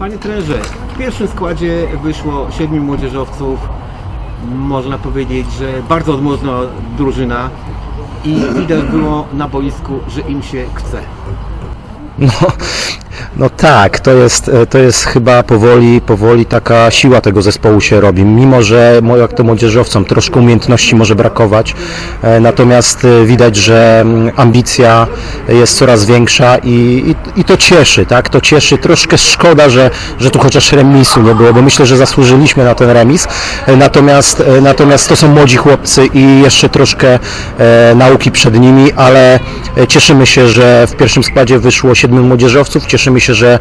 Panie trenerze, w pierwszym składzie wyszło siedmiu młodzieżowców. Można powiedzieć, że bardzo odmłodna drużyna i widać było na boisku, że im się chce. No, no tak, to jest, e, to jest chyba powoli, powoli taka siła tego zespołu się robi. Mimo, że jak to młodzieżowcom troszkę umiejętności może brakować, e, natomiast e, widać, że mm, ambicja jest coraz większa i, i, i to cieszy, tak? To cieszy. Troszkę szkoda, że, że tu chociaż remisu nie było, bo myślę, że zasłużyliśmy na ten remis. Natomiast, natomiast to są młodzi chłopcy i jeszcze troszkę nauki przed nimi, ale cieszymy się, że w pierwszym składzie wyszło siedmiu młodzieżowców. Cieszymy się, że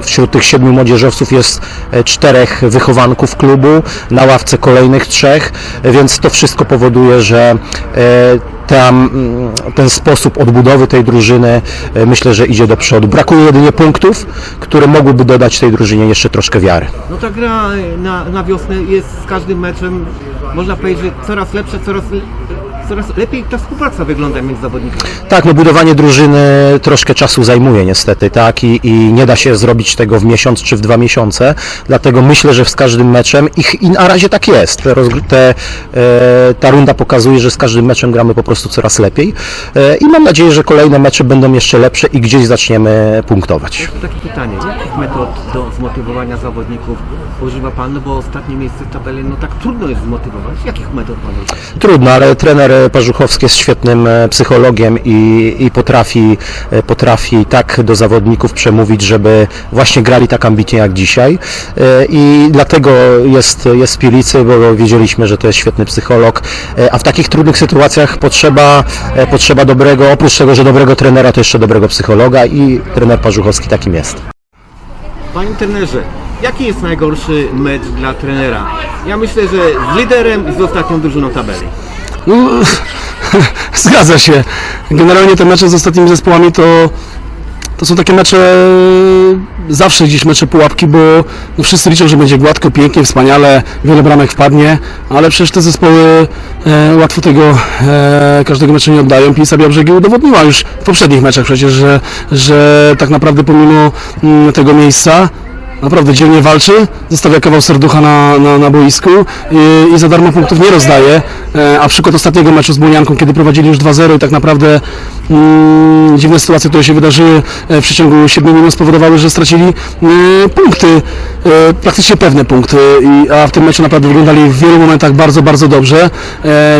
wśród tych siedmiu młodzieżowców jest e, czterech wychowanków klubu, na ławce kolejnych trzech, e, więc to wszystko powoduje, że e, tam, mm, ten sposób odbudowy tej drużyny myślę, że idzie do przodu. Brakuje jedynie punktów, które mogłyby dodać tej drużynie jeszcze troszkę wiary. No ta gra na, na wiosnę jest z każdym meczem, można powiedzieć, że coraz lepsza, coraz, coraz lepiej ta współpraca wygląda między zawodnikami. Tak, no budowanie drużyny troszkę czasu zajmuje niestety, tak, i, i nie da się zrobić tego w miesiąc czy w dwa miesiące, dlatego myślę, że z każdym meczem i, i na razie tak jest. Te, rozgr- te, e, ta runda pokazuje, że z każdym meczem gramy po prostu coraz lepiej e, i mam nadzieję, że kolejne mecze będą jeszcze lepsze i gdzieś zaczniemy punktować. To takie pytanie, jakich metod do zmotywowania zawodników używa Pan, no bo ostatnie miejsce w tabeli, no tak trudno jest zmotywować. Jakich metod Pan używa? Trudno, ale trener Parzuchowski jest świetnym e, psychologiem i, i potrafi, e, potrafi tak do zawodników przemówić, żeby właśnie grali tak ambitnie jak dzisiaj. E, I dlatego jest, jest w Pilicy, bo wiedzieliśmy, że to jest świetny psycholog. A w takich trudnych sytuacjach potrzeba, potrzeba dobrego, oprócz tego, że dobrego trenera, to jeszcze dobrego psychologa i trener Parzuchowski takim jest. Panie trenerze, jaki jest najgorszy mecz dla trenera? Ja myślę, że z liderem i z ostatnią drużyną tabeli. No, zgadza się. Generalnie te mecze z ostatnimi zespołami to, to są takie mecze, zawsze gdzieś mecze pułapki, bo no wszyscy liczą, że będzie gładko, pięknie, wspaniale, wiele bramek wpadnie, ale przecież te zespoły e, łatwo tego e, każdego meczu nie oddają. Pisa Białbrzegi udowodniła już w poprzednich meczach przecież, że, że tak naprawdę pomimo mm, tego miejsca Naprawdę dzielnie walczy, zostawia kawał serducha na, na, na boisku i, i za darmo punktów nie rozdaje. E, a przykład ostatniego meczu z Błonianką, kiedy prowadzili już 2-0 i tak naprawdę dziwne sytuacje, które się wydarzyły e, w przeciągu 7 minut spowodowały, że stracili e, punkty, e, praktycznie pewne punkty, a w tym meczu naprawdę wyglądali w wielu momentach bardzo, bardzo dobrze.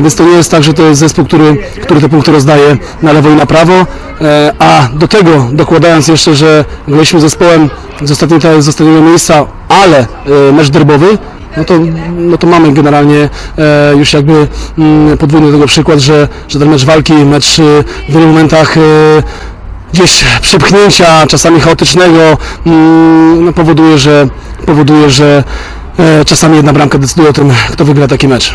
Więc to nie jest tak, że to jest zespół, który, który te punkty rozdaje na lewo i na prawo. A do tego dokładając jeszcze, że graliśmy zespołem z ostatniego, z ostatniego miejsca, ale mecz derbowy, no to, no to mamy generalnie e, już jakby mm, podwójny tego przykład, że, że ten mecz walki, mecz e, w wielu momentach gdzieś przepchnięcia, czasami chaotycznego, mm, no powoduje, że, powoduje, że e, czasami jedna bramka decyduje o tym, kto wygra taki mecz.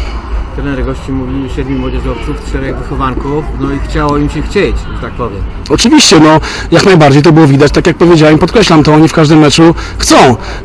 Trener gości mówili siedmiu młodzieżowców, czterech wychowanków, no i chciało im się chcieć, że tak powiem. Oczywiście, no jak najbardziej to było widać, tak jak powiedziałem, podkreślam to, oni w każdym meczu chcą.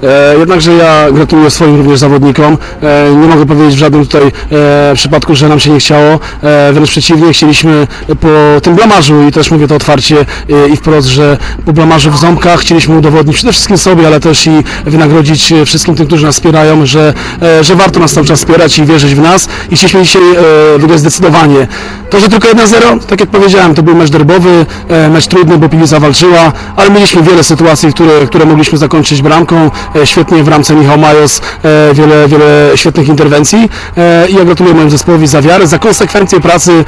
E, jednakże ja gratuluję swoim również zawodnikom. E, nie mogę powiedzieć w żadnym tutaj e, przypadku, że nam się nie chciało. E, wręcz przeciwnie, chcieliśmy po tym blamarzu i też mówię to otwarcie e, i wprost, że po blamarzu w ząbkach chcieliśmy udowodnić przede wszystkim sobie, ale też i wynagrodzić wszystkim tym, którzy nas wspierają, że, e, że warto nas cały czas wspierać i wierzyć w nas i chcieliśmy dzisiaj e, wygrać zdecydowanie. To, że tylko 1-0, tak jak powiedziałem, to był mecz derbowy, e, mecz trudny, bo Pilica walczyła, ale mieliśmy wiele sytuacji, które, które mogliśmy zakończyć bramką. E, Świetnie w ramce Michał Majos, e, wiele, wiele świetnych interwencji i ja gratuluję mojemu zespołowi za wiarę, za konsekwencję pracy.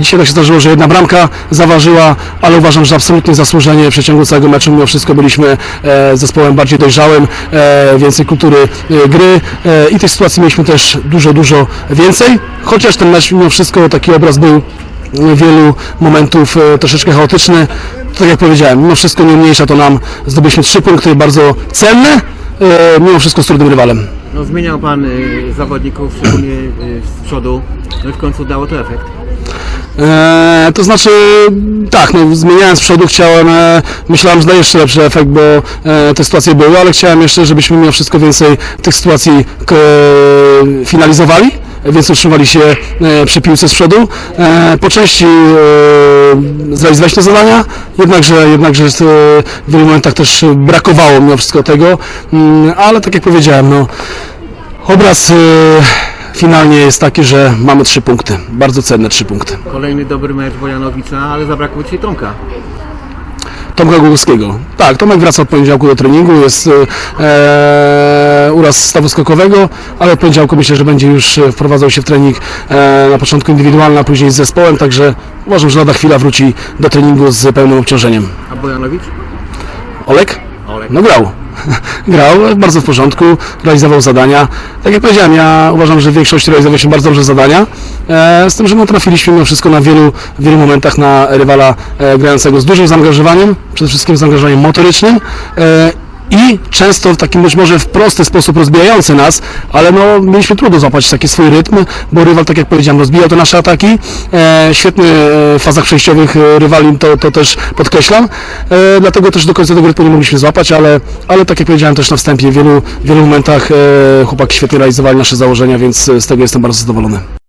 Dzisiaj tak się zdarzyło, że jedna bramka zaważyła, ale uważam, że absolutnie zasłużenie w przeciągu całego meczu mimo wszystko byliśmy zespołem bardziej dojrzałym, więcej kultury gry i tych sytuacji mieliśmy też dużo, dużo więcej, chociaż ten mecz mimo wszystko taki obraz był wielu momentów e, troszeczkę chaotyczny. Tak jak powiedziałem, mimo wszystko nie umniejsza to nam. Zdobyliśmy trzy punkty bardzo cenne, e, mimo wszystko z trudnym rywalem. No zmieniał Pan y, zawodników, szczególnie z przodu, no i w końcu dało to efekt. E, to znaczy, tak, no, zmieniając z przodu chciałem, e, myślałem, że da jeszcze lepszy efekt, bo e, te sytuacje były, ale chciałem jeszcze, żebyśmy mimo wszystko więcej tych sytuacji k, finalizowali. Więc utrzymali się e, przy piłce z przodu. E, Po części e, zrealizowaliśmy zadania, jednakże, jednakże w wielu momentach też brakowało mimo wszystko tego, Mm, ale tak jak powiedziałem, no, obraz finalnie jest taki, że mamy trzy punkty, bardzo cenne trzy punkty. Kolejny dobry mecz Bojanowicza, ale zabrakło dzisiaj Tomka. Tomka Głogowskiego. Tak, Tomek wraca od poniedziałku do treningu, jest e, uraz stawu skokowego, ale od poniedziałku myślę, że będzie już e, wprowadzał się w trening e, na początku indywidualny, a później z zespołem, także uważam, że lada chwila wróci do treningu z pełnym obciążeniem. A Bojanowicz? Olek? Olek. No grał. grał, bardzo w porządku, realizował zadania. Tak jak powiedziałem, ja uważam, że w większości realizowaliśmy bardzo dobrze zadania, e, z tym, że no, trafiliśmy mimo wszystko na wielu, wielu momentach na rywala e, grającego z dużym zaangażowaniem, przede wszystkim zaangażowaniem motorycznym e, i często w takim być może w prosty sposób rozbijający nas, ale no, mieliśmy trudno złapać taki swój rytm, bo rywal, tak jak powiedziałem, rozbijał te nasze ataki. E, świetny e, w fazach przejściowych e, rywali, to, to też podkreślam. E, dlatego też do końca tego rytmu nie mogliśmy złapać, ale, ale tak jak powiedziałem też na wstępie, w wielu, wielu momentach e, chłopaki świetnie realizowali nasze założenia, więc e, z tego jestem bardzo zadowolony.